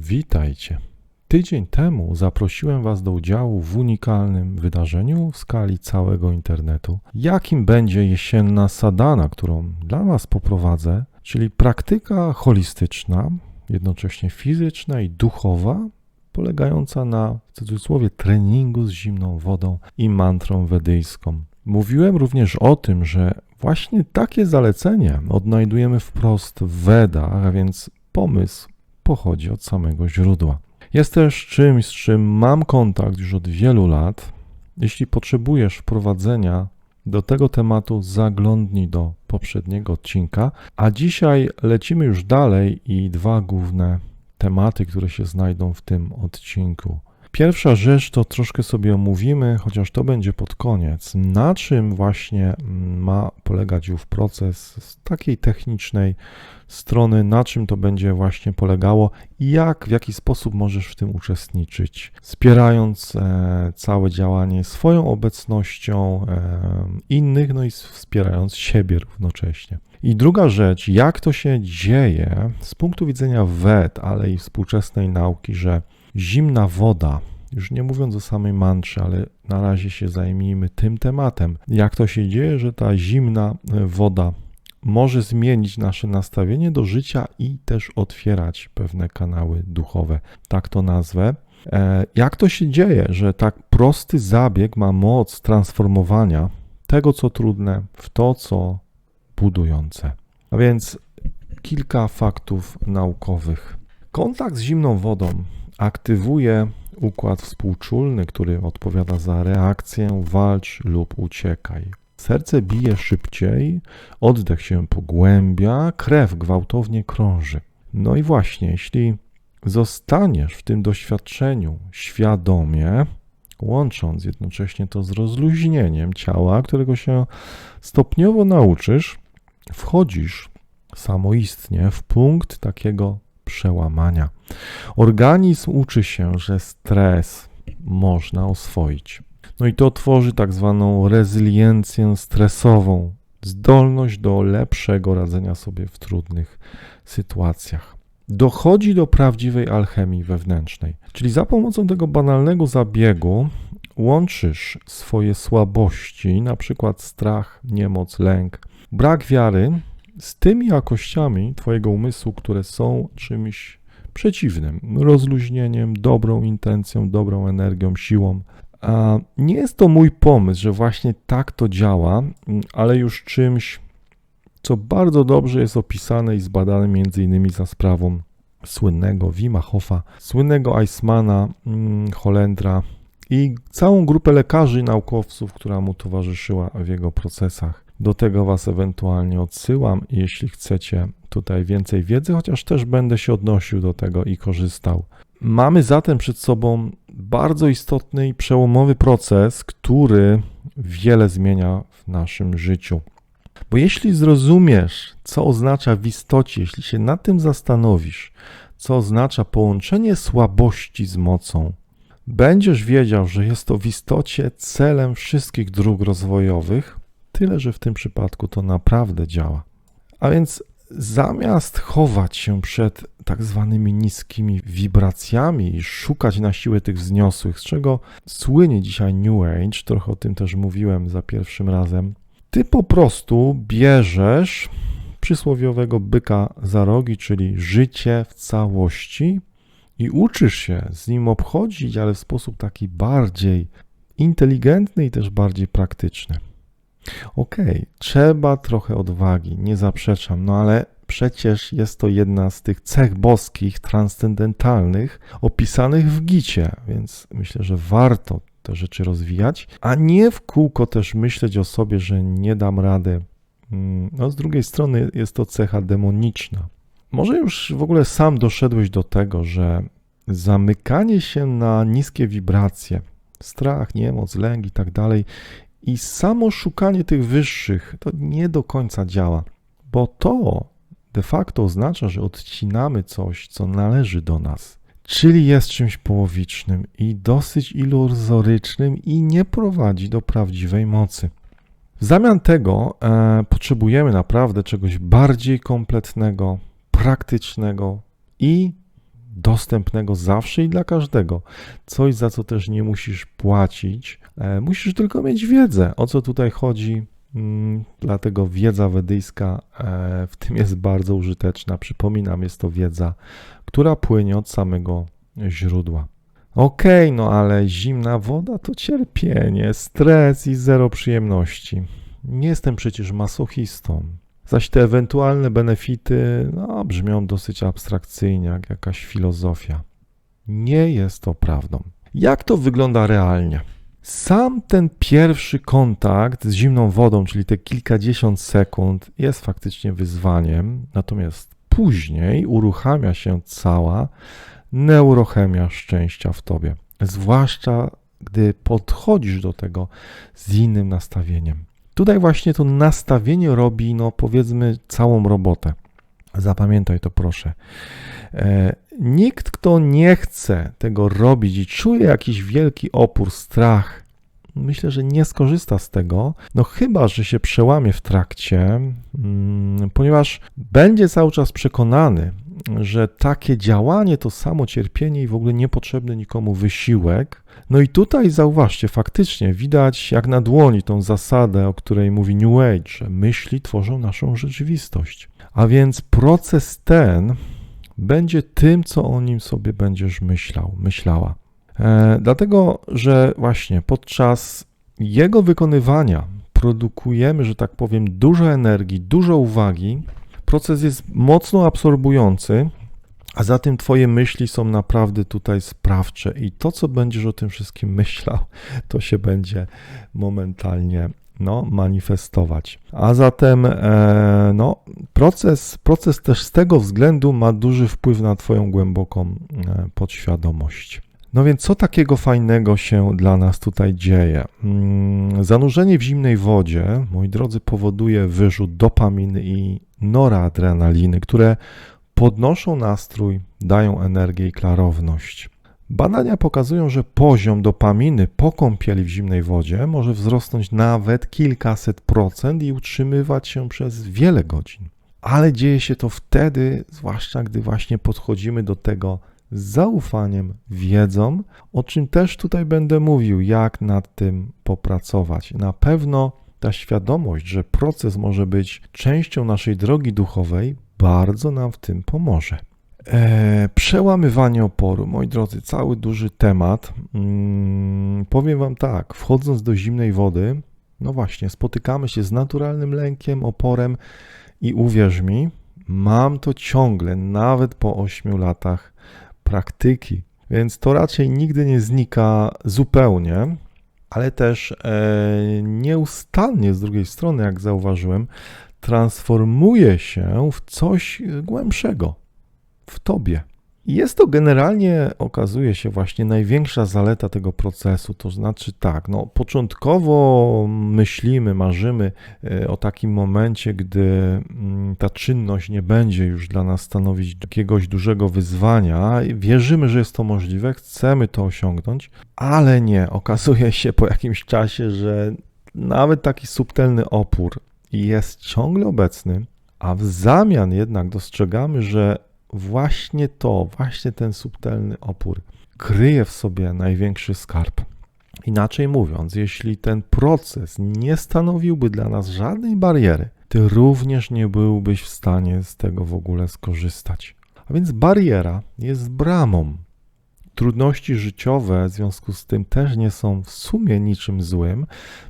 Witajcie. Tydzień temu zaprosiłem Was do udziału w unikalnym wydarzeniu w skali całego internetu, jakim będzie jesienna sadana, którą dla Was poprowadzę, czyli praktyka holistyczna, jednocześnie fizyczna i duchowa, polegająca na, w cudzysłowie, treningu z zimną wodą i mantrą wedyjską. Mówiłem również o tym, że właśnie takie zalecenie odnajdujemy wprost w Wedach, a więc pomysł pochodzi od samego źródła. Jest też czymś, z czym mam kontakt już od wielu lat. Jeśli potrzebujesz wprowadzenia do tego tematu, zaglądnij do poprzedniego odcinka. A dzisiaj lecimy już dalej i dwa główne tematy, które się znajdą w tym odcinku. Pierwsza rzecz to troszkę sobie omówimy, chociaż to będzie pod koniec, na czym właśnie ma polegać ów proces z takiej technicznej strony, na czym to będzie właśnie polegało? I jak, w jaki sposób możesz w tym uczestniczyć, wspierając e, całe działanie swoją obecnością e, innych, no i wspierając siebie równocześnie. I druga rzecz, jak to się dzieje z punktu widzenia WED, ale i współczesnej nauki, że zimna woda, już nie mówiąc o samej mantrze, ale na razie się zajmijmy tym tematem. Jak to się dzieje, że ta zimna e, woda może zmienić nasze nastawienie do życia i też otwierać pewne kanały duchowe, tak to nazwę. E, jak to się dzieje, że tak prosty zabieg ma moc transformowania tego, co trudne, w to, co budujące? A więc kilka faktów naukowych. Kontakt z zimną wodą aktywuje układ współczulny, który odpowiada za reakcję walcz lub uciekaj. Serce bije szybciej, oddech się pogłębia, krew gwałtownie krąży. No i właśnie, jeśli zostaniesz w tym doświadczeniu świadomie, łącząc jednocześnie to z rozluźnieniem ciała, którego się stopniowo nauczysz, wchodzisz samoistnie w punkt takiego przełamania. Organizm uczy się, że stres można oswoić. No i to tworzy tak zwaną rezyliencję stresową, zdolność do lepszego radzenia sobie w trudnych sytuacjach. Dochodzi do prawdziwej alchemii wewnętrznej, czyli za pomocą tego banalnego zabiegu łączysz swoje słabości, na przykład strach, niemoc, lęk, brak wiary, z tymi jakościami Twojego umysłu, które są czymś przeciwnym, rozluźnieniem, dobrą intencją, dobrą energią, siłą. A nie jest to mój pomysł, że właśnie tak to działa, ale już czymś, co bardzo dobrze jest opisane i zbadane między innymi za sprawą słynnego Wima Hofa, słynnego Eismana, mm, Holendra i całą grupę lekarzy i naukowców, która mu towarzyszyła w jego procesach. Do tego Was ewentualnie odsyłam, jeśli chcecie tutaj więcej wiedzy, chociaż też będę się odnosił do tego i korzystał. Mamy zatem przed sobą bardzo istotny i przełomowy proces, który wiele zmienia w naszym życiu. Bo jeśli zrozumiesz, co oznacza w istocie, jeśli się nad tym zastanowisz, co oznacza połączenie słabości z mocą, będziesz wiedział, że jest to w istocie celem wszystkich dróg rozwojowych, tyle że w tym przypadku to naprawdę działa. A więc zamiast chować się przed tak zwanymi niskimi wibracjami i szukać na siłę tych wzniosłych, z czego słynie dzisiaj New Age, trochę o tym też mówiłem za pierwszym razem, ty po prostu bierzesz przysłowiowego byka za rogi, czyli życie w całości i uczysz się z nim obchodzić, ale w sposób taki bardziej inteligentny i też bardziej praktyczny. Okej, okay, trzeba trochę odwagi, nie zaprzeczam, no ale przecież jest to jedna z tych cech boskich, transcendentalnych, opisanych w Gicie, więc myślę, że warto te rzeczy rozwijać, a nie w kółko też myśleć o sobie, że nie dam rady. Mm, no, z drugiej strony jest to cecha demoniczna. Może już w ogóle sam doszedłeś do tego, że zamykanie się na niskie wibracje, strach, niemoc, lęk i tak dalej, i samo szukanie tych wyższych to nie do końca działa, bo to de facto oznacza, że odcinamy coś, co należy do nas, czyli jest czymś połowicznym i dosyć iluzorycznym i nie prowadzi do prawdziwej mocy. W zamian tego e, potrzebujemy naprawdę czegoś bardziej kompletnego, praktycznego i dostępnego zawsze i dla każdego. Coś, za co też nie musisz płacić. E, musisz tylko mieć wiedzę, o co tutaj chodzi. Mm, dlatego wiedza wedyjska e, w tym jest bardzo użyteczna. Przypominam, jest to wiedza, która płynie od samego źródła. Okej, okay, no ale zimna woda to cierpienie, stres i zero przyjemności. Nie jestem przecież masochistą. Zaś te ewentualne benefity no, brzmią dosyć abstrakcyjnie, jak jakaś filozofia. Nie jest to prawdą. Jak to wygląda realnie? Sam ten pierwszy kontakt z zimną wodą, czyli te kilkadziesiąt sekund, jest faktycznie wyzwaniem, natomiast później uruchamia się cała neurochemia szczęścia w tobie. Zwłaszcza gdy podchodzisz do tego z innym nastawieniem. Tutaj właśnie to nastawienie robi, no powiedzmy, całą robotę. Zapamiętaj to proszę. E, nikt, kto nie chce tego robić i czuje jakiś wielki opór, strach, myślę, że nie skorzysta z tego, no chyba, że się przełamie w trakcie, mm, ponieważ będzie cały czas przekonany, że takie działanie to samo cierpienie i w ogóle niepotrzebny nikomu wysiłek. No i tutaj zauważcie, faktycznie widać jak na dłoni tą zasadę, o której mówi New Age, że myśli tworzą naszą rzeczywistość. A więc proces ten będzie tym, co o nim sobie będziesz myślał, myślała. E, dlatego, że właśnie podczas jego wykonywania produkujemy, że tak powiem, dużo energii, dużo uwagi, proces jest mocno absorbujący, a zatem Twoje myśli są naprawdę tutaj sprawcze i to, co będziesz o tym wszystkim myślał, to się będzie momentalnie no, manifestować. A zatem e, no, proces, proces też z tego względu ma duży wpływ na Twoją głęboką e, podświadomość. No więc co takiego fajnego się dla nas tutaj dzieje? Mm, zanurzenie w zimnej wodzie, moi drodzy, powoduje wyrzut dopaminy i noradrenaliny, które podnoszą nastrój, dają energię i klarowność. Badania pokazują, że poziom dopaminy po kąpieli w zimnej wodzie może wzrosnąć nawet kilkaset procent i utrzymywać się przez wiele godzin. Ale dzieje się to wtedy, zwłaszcza gdy właśnie podchodzimy do tego z zaufaniem, wiedzą, o czym też tutaj będę mówił, jak nad tym popracować. Na pewno ta świadomość, że proces może być częścią naszej drogi duchowej, bardzo nam w tym pomoże. E, przełamywanie oporu, moi drodzy, cały duży temat. Mm, powiem Wam tak, wchodząc do zimnej wody, no właśnie, spotykamy się z naturalnym lękiem, oporem i uwierz mi, mam to ciągle, nawet po 8 latach praktyki, więc to raczej nigdy nie znika zupełnie, ale też e, nieustannie z drugiej strony, jak zauważyłem, transformuje się w coś głębszego w tobie. Jest to generalnie, okazuje się, właśnie największa zaleta tego procesu. To znaczy, tak, no, początkowo myślimy, marzymy e, o takim momencie, gdy mm, ta czynność nie będzie już dla nas stanowić jakiegoś dużego wyzwania. Wierzymy, że jest to możliwe, chcemy to osiągnąć, ale nie. Okazuje się po jakimś czasie, że nawet taki subtelny opór jest ciągle obecny, a w zamian jednak dostrzegamy, że właśnie to, właśnie ten subtelny opór kryje w sobie największy skarb. Inaczej mówiąc, jeśli ten proces nie stanowiłby dla nas żadnej bariery, ty również nie byłbyś w stanie z tego w ogóle skorzystać. A więc bariera jest bramą. Trudności życiowe w związku z tym też nie są w sumie niczym złym.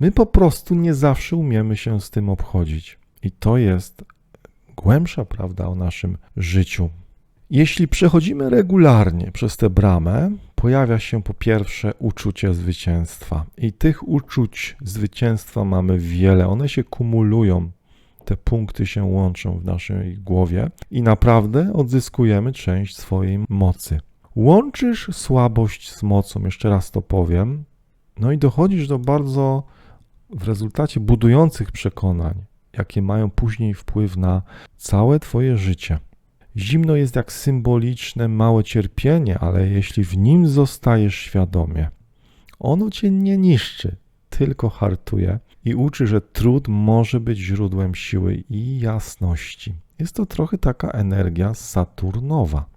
My po prostu nie zawsze umiemy się z tym obchodzić. I to jest głębsza prawda o naszym życiu, jeśli przechodzimy regularnie przez tę bramę, pojawia się po pierwsze uczucie zwycięstwa. I tych uczuć zwycięstwa mamy wiele. One się kumulują, te punkty się łączą w naszej głowie i naprawdę odzyskujemy część swojej mocy. Łączysz słabość z mocą, jeszcze raz to powiem, no i dochodzisz do bardzo w rezultacie budujących przekonań, jakie mają później wpływ na całe Twoje życie. Zimno jest jak symboliczne małe cierpienie, ale jeśli w nim zostajesz świadomie, ono cię nie niszczy, tylko hartuje i uczy, że trud może być źródłem siły i jasności. Jest to trochę taka energia saturnowa.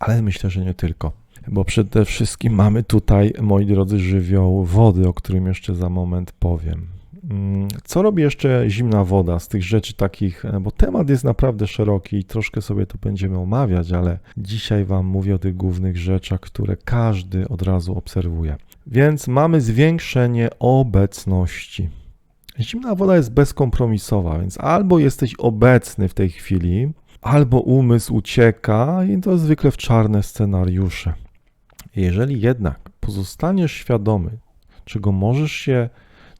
Ale myślę, że nie tylko. Bo przede wszystkim mamy tutaj, moi drodzy, żywioł wody, o którym jeszcze za moment powiem. Mm, co robi jeszcze zimna woda z tych rzeczy takich, bo temat jest naprawdę szeroki i troszkę sobie to będziemy omawiać, ale dzisiaj Wam mówię o tych głównych rzeczach, które każdy od razu obserwuje. Więc mamy zwiększenie obecności. Zimna woda jest bezkompromisowa, więc albo jesteś obecny w tej chwili, albo umysł ucieka i to zwykle w czarne scenariusze. Jeżeli jednak pozostaniesz świadomy, czego możesz się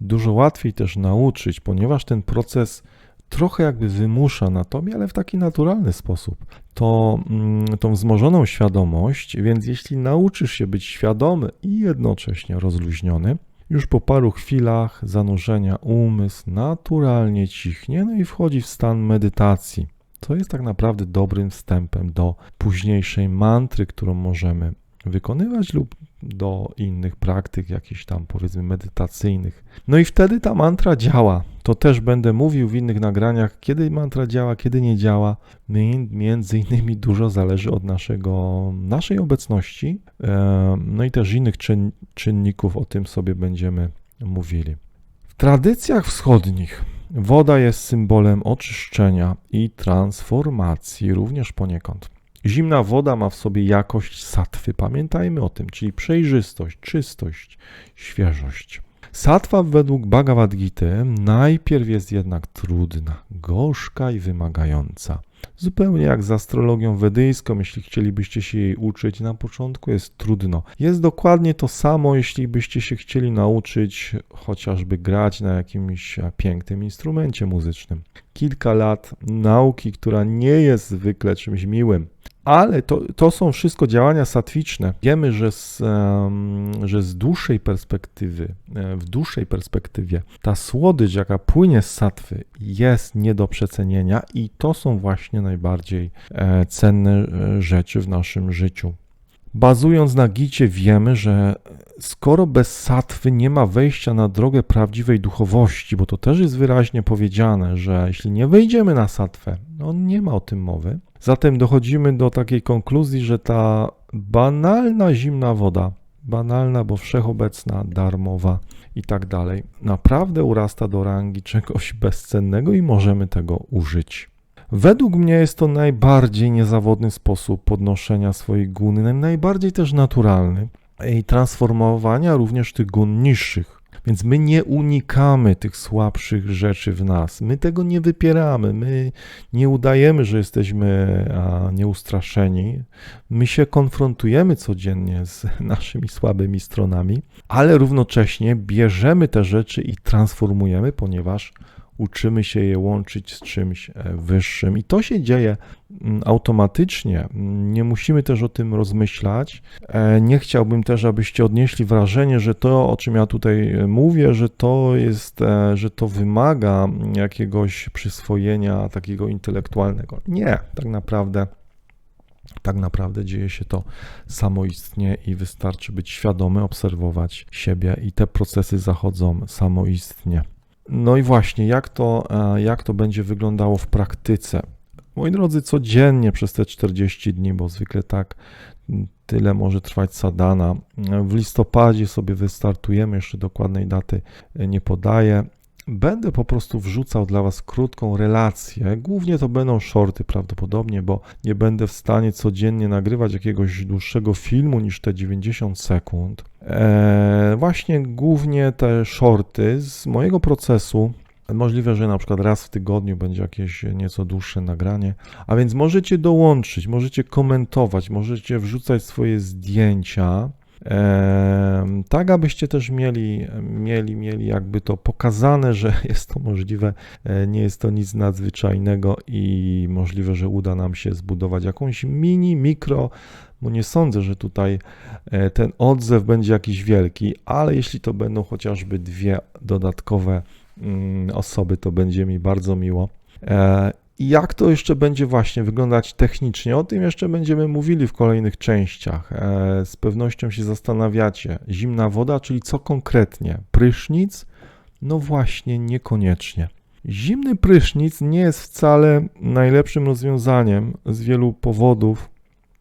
dużo łatwiej też nauczyć, ponieważ ten proces trochę jakby wymusza na tobie, ale w taki naturalny sposób, to mm, tą wzmożoną świadomość, więc jeśli nauczysz się być świadomy i jednocześnie rozluźniony, już po paru chwilach zanurzenia umysł naturalnie cichnie, no i wchodzi w stan medytacji. To jest tak naprawdę dobrym wstępem do późniejszej mantry, którą możemy wykonywać lub do innych praktyk, jakichś tam powiedzmy medytacyjnych. No i wtedy ta mantra działa. To też będę mówił w innych nagraniach, kiedy mantra działa, kiedy nie działa. Między innymi dużo zależy od naszego, naszej obecności, e, no i też innych czyn, czynników, o tym sobie będziemy mówili. W tradycjach wschodnich woda jest symbolem oczyszczenia i transformacji, również poniekąd. Zimna woda ma w sobie jakość satwy, pamiętajmy o tym, czyli przejrzystość, czystość, świeżość. Satwa według Bhagavad Gita najpierw jest jednak trudna, gorzka i wymagająca. Zupełnie jak z astrologią wedyjską, jeśli chcielibyście się jej uczyć, na początku jest trudno. Jest dokładnie to samo, jeśli byście się chcieli nauczyć chociażby grać na jakimś pięknym instrumencie muzycznym. Kilka lat nauki, która nie jest zwykle czymś miłym, ale to, to są wszystko działania satwiczne. Wiemy, że z, że z dłuższej perspektywy, e, w dłuższej perspektywie, ta słodycz, jaka płynie z satwy, jest nie do przecenienia, i to są właśnie najbardziej e, cenne e, rzeczy w naszym życiu. Bazując na gicie, wiemy, że skoro bez satwy nie ma wejścia na drogę prawdziwej duchowości, bo to też jest wyraźnie powiedziane, że jeśli nie wejdziemy na satwę, no nie ma o tym mowy, Zatem dochodzimy do takiej konkluzji, że ta banalna zimna woda, banalna, bo wszechobecna, darmowa i tak dalej, naprawdę urasta do rangi czegoś bezcennego i możemy tego użyć. Według mnie jest to najbardziej niezawodny sposób podnoszenia swojej guny, najbardziej też naturalny i transformowania również tych gun niższych. Więc my nie unikamy tych słabszych rzeczy w nas. My tego nie wypieramy. My nie udajemy, że jesteśmy nieustraszeni. My się konfrontujemy codziennie z naszymi słabymi stronami, ale równocześnie bierzemy te rzeczy i transformujemy, ponieważ uczymy się je łączyć z czymś e, wyższym. I to się dzieje mm, automatycznie. Nie musimy też o tym rozmyślać. E, nie chciałbym też, abyście odnieśli wrażenie, że to, o czym ja tutaj e, mówię, że to jest, że to wymaga jakiegoś przyswojenia takiego intelektualnego. Nie, tak naprawdę. Tak naprawdę dzieje się to samoistnie i wystarczy być świadomy, obserwować siebie, i te procesy zachodzą samoistnie. No i właśnie, jak to, e, jak to będzie wyglądało w praktyce? Moi drodzy, codziennie przez te 40 dni, bo zwykle tak tyle może trwać sadana. W listopadzie sobie wystartujemy, jeszcze dokładnej daty nie podaję. Będę po prostu wrzucał dla Was krótką relację. Głównie to będą shorty prawdopodobnie, bo nie będę w stanie codziennie nagrywać jakiegoś dłuższego filmu niż te 90 sekund. Eee, właśnie głównie te shorty z mojego procesu. Możliwe, że na przykład raz w tygodniu będzie jakieś nieco dłuższe nagranie, a więc możecie dołączyć, możecie komentować, możecie wrzucać swoje zdjęcia tak abyście też mieli, mieli, mieli jakby to pokazane, że jest to możliwe, e, nie jest to nic nadzwyczajnego i możliwe, że uda nam się zbudować jakąś mini, mikro, bo nie sądzę, że tutaj e, ten odzew będzie jakiś wielki, ale jeśli to będą chociażby dwie dodatkowe mm, osoby, to będzie mi bardzo miło. Jak to jeszcze będzie właśnie wyglądać technicznie? O tym jeszcze będziemy mówili w kolejnych częściach. E, z pewnością się zastanawiacie. Zimna woda, czyli co konkretnie? Prysznic? No właśnie, niekoniecznie. Zimny prysznic nie jest wcale najlepszym rozwiązaniem z wielu powodów.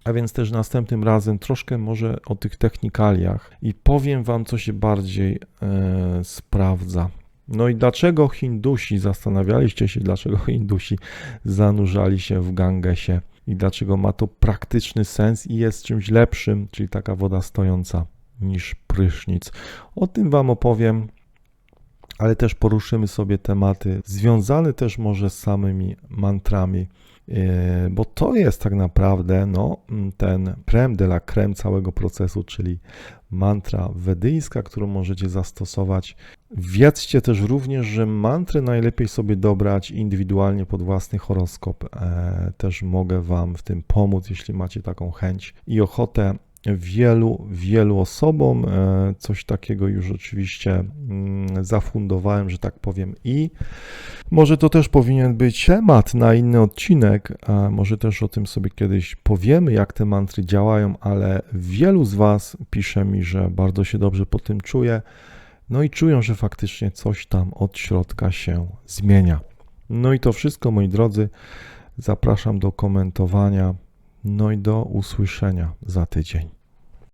A więc też następnym razem troszkę może o tych technikaliach i powiem Wam, co się bardziej e, sprawdza. No i dlaczego Hindusi, zastanawialiście się, dlaczego Hindusi zanurzali się w Gangesie i dlaczego ma to praktyczny sens i jest czymś lepszym, czyli taka woda stojąca, niż prysznic. O tym Wam opowiem, ale też poruszymy sobie tematy związane też może z samymi mantrami, bo to jest tak naprawdę no, ten creme de la creme całego procesu, czyli mantra wedyjska, którą możecie zastosować. Wiedzcie też również, że mantry najlepiej sobie dobrać indywidualnie pod własny horoskop. E, Też mogę Wam w tym pomóc, jeśli macie taką chęć i ochotę. Wielu, wielu osobom e, coś takiego już oczywiście mm, zafundowałem, że tak powiem, i może to też powinien być temat na inny odcinek. Może też o tym sobie kiedyś powiemy, jak te mantry działają, ale wielu z Was pisze mi, że bardzo się dobrze po tym czuje. No i czują, że faktycznie coś tam od środka się zmienia. No i to wszystko, moi drodzy. Zapraszam do komentowania. No i do usłyszenia za tydzień.